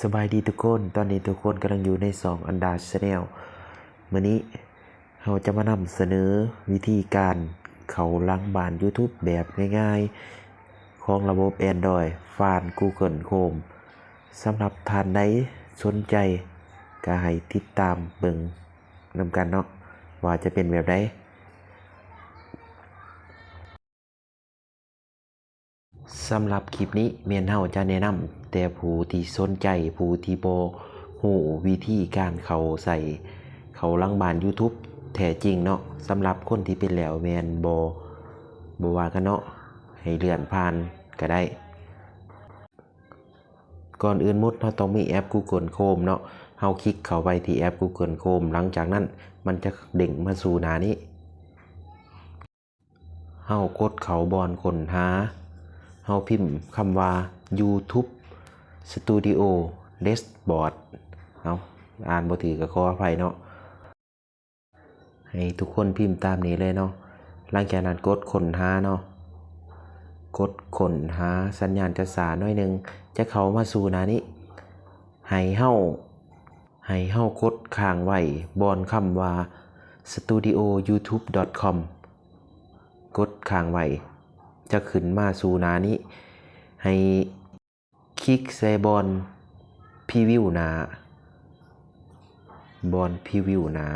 สบายดีทุกคน ตอนนี้ทุกคนกำลังอยู่ในสองอันดาชแนลมื้อนี้เราจะมานำเสนอวิธีการเขาล้างบาน YouTube แบบง่ายๆ ของระบบ Android ฟาน Google Chrome สำหรับท่านใดสนใจก็ให้ติดตามเบิ่งนำกันเนาะว่าจะเป็นแบบใดสำหรับคลิปนี้เมียนเฮาจะแนะนำ แต่ผู้ที่สนใจผู้ที่บ่ฮู้วิธีการเขาใส่เขาลังบาน YouTube แท้จริงเนาะสำหรับคนที่เป็นแล้วแม่นบ่บ่ว่ากันเนาะให้เลื่อนผ่านก็ได้ ก่อนอื่นมดเราต้องมีแอป Google Chrome เนาะเฮาคลิกเข้าไปที่แอป Google Chrome หลังจากนั้นมันจะเด้งมาสู่หน้านี้เฮากดเขาบอนคนหาเฮาพิมพ์คำว่า YouTube Studio Dashboard เอาอ่านบ่ถือก็ขออภัยเนาะให้ทุกคนพิมพ์ตามนี้เลยเนาะหลังจากนั้นกดค้นหาเนาะกดค้นหาสัญญาณจะสาหน่อยหนึ่งจะเข้ามาสู่หน้านี้ให้เฮาให้เฮากดค้างไว้บอนคำว่า studioyoutube.com กดค้างไว้จะขึ้นมาสู่หน้านี้ ให้ คลิกใส่บอลพรีวิวนาบอลพรีวิวนา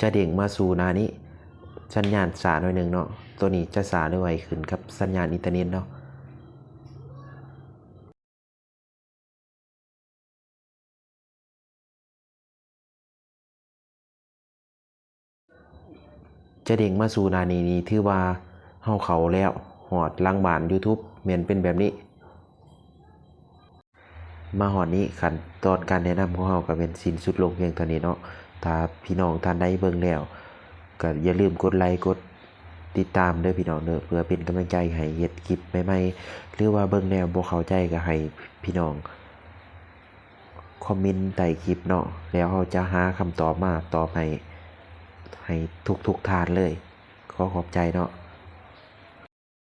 จะเด้งมาสู่นานี้สัญญาณสาหน่อยหนึ่งเนาะตัวนี้จะสาได้ไวขึ้นครับสัญญาณอินเทอร์เน็ตเนาะ จะเด้งมาสู่นานีนี่ถือว่าเฮาเขาแล้วหอดลังบาน YouTube แม่นเป็นแบบนี้ มาหอดนี้ขันตอนการแนะนำของเฮาก็เป็นสิ้นสุดลงเพียงเท่านี้เนาะถ้าพี่น้องท่านใดเบิ่งแล้วก็อย่าลืมกดไลค์กดติดตามเด้อพี่น้องเด้อเพื่อเป็นกำลังใจให้เฮ็ดคลิปใหม่ๆหรือว่าเบิ่งแล้วบ่เข้าใจก็ให้พี่น้องคอมเมนต์ใต้คลิปเนาะแล้วเราจะหาคำตอบมาตอบให้ ให้ทุกๆทานเลย ขอขอบใจเนาะ